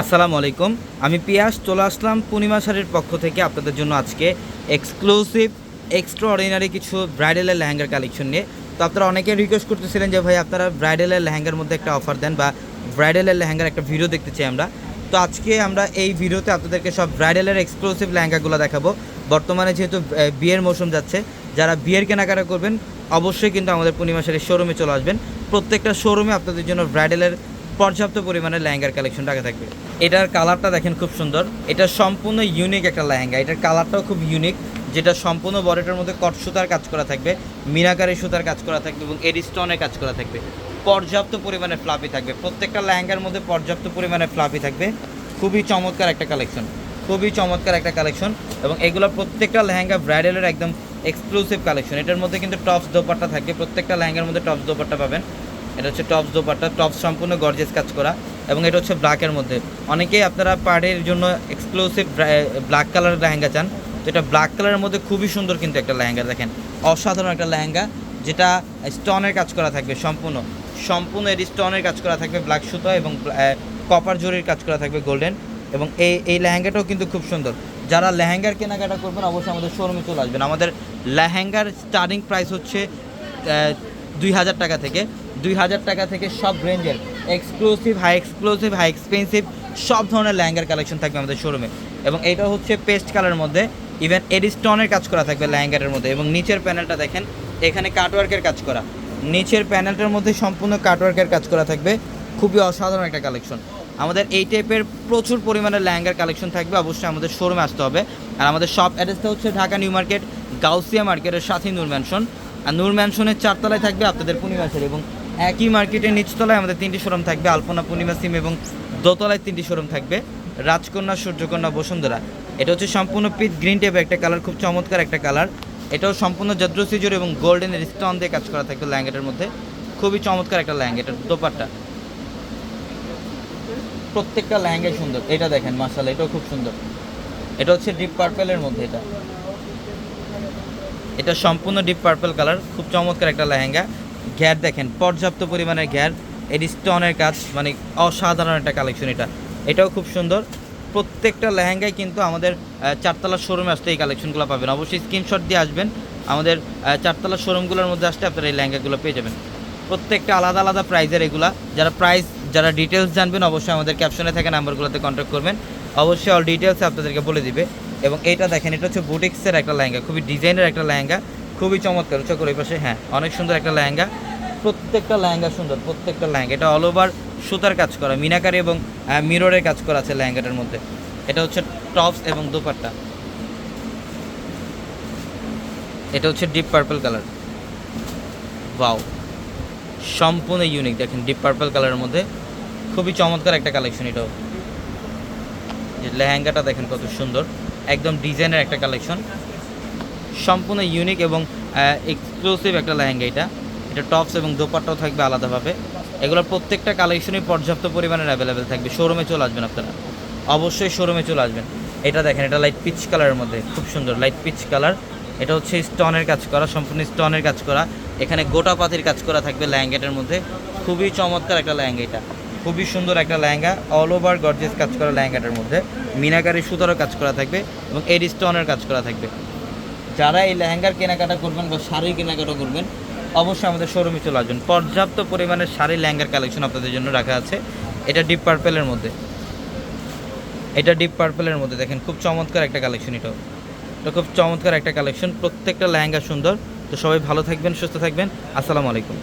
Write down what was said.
আসসালামু আলাইকুম। আমি পিয়াস, চলে আসলাম পূর্ণিমা শাড়ির পক্ষ থেকে আপনাদের জন্য আজকে এক্সক্লুসিভ এক্সট্রা অর্ডিনারি কিছু ব্রাইডালের লেহেঙ্গার কালেকশন নিয়ে। তো আপনারা অনেকে রিকোয়েস্ট করতেছিলেন যে, ভাই, আপনারা ব্রাইডালের লেহেঙ্গার মধ্যে একটা অফার দেন বা ব্রাইডালের লেহেঙ্গার একটা ভিডিও দেখতে চাই আমরা। তো আজকে আমরা এই ভিডিওতে আপনাদেরকে সব ব্রাইডালের এক্সক্লুসিভ লেহেঙ্গাগুলো দেখাবো। বর্তমানে যেহেতু বিয়ের মৌসুম যাচ্ছে, যারা বিয়ের কেনাকাটা করবেন, অবশ্যই কিন্তু আমাদের পূর্ণিমা শাড়ির শোরুমে চলে আসবেন। প্রত্যেকটা শোরুমে আপনাদের জন্য ব্রাইডালের পর্যাপ্ত পরিমাণে লেহেঙ্গার কালেকশন রাখা থাকবে। এটার কালারটা দেখেন খুব সুন্দর। এটা সম্পূর্ণ ইউনিক একটা লেহেঙ্গা। এটার কালারটাও খুব ইউনিক যেটা সম্পূর্ণ বডিটার মধ্যে কট সুতার কাজ করা থাকবে, মিনাকারি সুতার কাজ করা থাকবে এবং এডিস্টনের কাজ করা থাকবে। পর্যাপ্ত পরিমাণে ফ্লাপি থাকবে। প্রত্যেকটা লেহেঙ্গার মধ্যে পর্যাপ্ত পরিমাণে ফ্লাপি থাকবে। খুবই চমৎকার একটা কালেকশন খুবই চমৎকার একটা কালেকশন এবং এগুলো প্রত্যেকটা লেহেঙ্গা ব্রাইডালের একদম এক্সক্লুসিভ কালেকশন এটার মধ্যে কিন্তু টপস দোপাট্টা থাকবে। প্রত্যেকটা লেহেঙ্গার মধ্যে টপস দোপাট্টা পাবেন। এটা হচ্ছে টপস দোপাট্টা। টপস সম্পূর্ণ গর্জেস কাজ করা। এবং এটা হচ্ছে ব্ল্যাকের মধ্যে। অনেকেই আপনারা পাড়ের জন্য এক্সক্লুসিভ ব্ল্যাক কালারের লেহেঙ্গা চান। তো এটা ব্ল্যাক কালারের মধ্যে খুবই সুন্দর কিন্তু একটা লেহেঙ্গা দেখেন। অসাধারণ একটা লেহেঙ্গা, যেটা স্টোনের কাজ করা থাকবে সম্পূর্ণ। সম্পূর্ণ এর স্টোনের কাজ করা থাকবে ব্ল্যাক সুতো এবং কপার জরির কাজ করা থাকবে গোল্ডেন এবং এই এই লেহেঙ্গাটাও কিন্তু খুব সুন্দর। যারা লেহেঙ্গার কেনাকাটা করবেন, অবশ্যই আমাদের শোরুমে চলে আসবেন। আমাদের লেহেঙ্গার স্টার্টিং প্রাইস হচ্ছে দুই হাজার টাকা থেকে। দুই হাজার টাকা থেকে সব রেঞ্জের exclusive, high exclusive, high expensive, সব ধরনের ল্যাঙ্গার কালেকশন থাকবে আমাদের শোরুমে এবং এটা হচ্ছে পেস্ট কালারের মধ্যে ইভেন এডিস্টনের কাজ করা থাকবে লেহেঙ্গাটার মধ্যে। এবং নিচের প্যানেলটা দেখেন, এখানে কাটওয়ার্কের কাজ করা। নিচের প্যানেলটার মধ্যে সম্পূর্ণ কাটওয়ার্কের কাজ করা থাকবে। খুবই অসাধারণ একটা কালেকশন আমাদের এই টাইপের প্রচুর পরিমাণে লেহেঙ্গার কালেকশন থাকবে, অবশ্যই আমাদের শোরুমে আসতে হবে। আর আমাদের শপ অ্যাড্রেসটা হচ্ছে ঢাকা নিউ মার্কেট, গাউসিয়া মার্কেটের সাথে নূর ম্যানশন আর নূর ম্যানশনের চারতলায় থাকবে আপনাদের পূর্ণিমাসের এবং একই মার্কেটের নিচতলায় আমাদের তিনটি শোরুম থাকবে, আলপনা, পূর্ণিমা, সিম এবং দোতলায় তিনটি শোরুম থাকবে। রাজকন্যা, সূর্যকন্যা, বসুন্ধরা। এটা হচ্ছে সম্পূর্ণ পিচ গ্রিন টাইপের একটা কালার খুব চমৎকার একটা কালার। এটাও সম্পূর্ণ জদ্রসিজুর এবং গোল্ডেন স্টোন দিয়ে কাজ করা থাকবে ল্যাঙ্গেটের মধ্যে। খুবই চমৎকার একটা ল্যাঙ্গেট, এটার দোপাট্টা। প্রত্যেকটা লেহেঙ্গাই সুন্দর। এটা দেখেন মাসালা এটাও খুব সুন্দর। এটা হচ্ছে ডিপ পার্পেলের মধ্যে এটা। এটা সম্পূর্ণ ডিপ পার্পল কালার, খুব চমৎকার একটা লেহেঙ্গা। ঘ্যার দেখেন, পর্যাপ্ত পরিমাণের ঘ্যার। এর স্টোনের কাজ মানে অসাধারণ একটা কালেকশন এটা। এটাও খুব সুন্দর। প্রত্যেকটা লেহেঙ্গায় কিন্তু আমাদের চারতলা শোরুমে আসতে এই কালেকশনগুলো পাবেন। অবশ্যই স্ক্রিনশট দিয়ে আসবেন। আমাদের চারতলা শোরুমগুলোর মধ্যে আসতে আপনারা এই লেহেঙ্গাগুলো পেয়ে যাবেন। প্রত্যেকটা আলাদা আলাদা প্রাইজের এগুলা। যারা প্রাইস যারা ডিটেলস জানবেন, অবশ্যই আমাদের ক্যাপশনে থাকা নাম্বারগুলোতে কন্ট্যাক্ট করবেন। অবশ্যই অল ডিটেলস আপনাদেরকে বলে দিবে। এবং এটা দেখেন, এটা হচ্ছে বুটিক্সের একটা লেহেঙ্গা, খুবই ডিজাইনের একটা লেহেঙ্গা। খুবই চমৎকার উচ্চ করে পাশে হ্যাঁ অনেক সুন্দর একটা লেহেঙ্গা, প্রত্যেকটা লেহেঙ্গা সুন্দর, প্রত্যেকটা লেহেঙ্গা, এটা অল ওভার সুতার কাজ করা, মিনাকারি এবং মিররের কাজ করা আছে লেহেঙ্গাটার মধ্যে, এটা হচ্ছে টপস এবং দুপাট্টা, এটা হচ্ছে ডিপ পার্পল কালার ওয়াও সম্পূর্ণ ইউনিক দেখেন ডিপ পার্পল কালারের মধ্যে, খুবই চমৎকার একটা কালেকশন এটাও, যে লেহেঙ্গাটা দেখেন কত সুন্দর, একদম ডিজাইনের একটা কালেকশন সম্পূর্ণ ইউনিক এবং এক্সক্লুসিভ একটা লেহেঙ্গা এটা। এটা টপস এবং দোপাট্টাও থাকবে আলাদাভাবে। এগুলোর প্রত্যেকটা কালেকশনই পর্যাপ্ত পরিমাণের অ্যাভেলেবেল থাকবে। শোরুমে চলে আসবেন আপনারা। অবশ্যই শোরুমে চলে আসবেন। এটা দেখেন, এটা লাইট পিচ কালারের মধ্যে। খুব সুন্দর লাইট পিচ কালার এটা হচ্ছে স্টোনের কাজ করা, সম্পূর্ণ স্টোনের কাজ করা। এখানে গোটা পাতির কাজ করা থাকবে ল্যাঙ্গেটের মধ্যে। খুবই চমৎকার একটা ল্যাঙ্গা এটা। খুবই সুন্দর একটা লেহেঙ্গা। অল ওভার গর্জেস কাজ করা লেহেঙ্গাটার মধ্যে। মিনাকারি সুতারও কাজ করা থাকবে এবং এডি স্টোনের কাজ করা থাকবে। যারা এই লেহেঙ্গার কেনাকাটা করবেন বা শাড়ি কেনাকাটা করবেন, অবশ্যই আমাদের শোরুমে চলে আসবেন। পর্যাপ্ত পরিমাণে শাড়ি, লেহেঙ্গার কালেকশন আপনাদের জন্য রাখা আছে। এটা ডিপ পার্পেলের মধ্যে। এটা ডিপ পার্পেলের মধ্যে দেখেন, খুব চমৎকার একটা কালেকশন এটাও। এটা খুব চমৎকার একটা কালেকশন প্রত্যেকটা লেহেঙ্গা সুন্দর। তো সবাই ভালো থাকবেন, সুস্থ থাকবেন। আসসালামু আলাইকুম।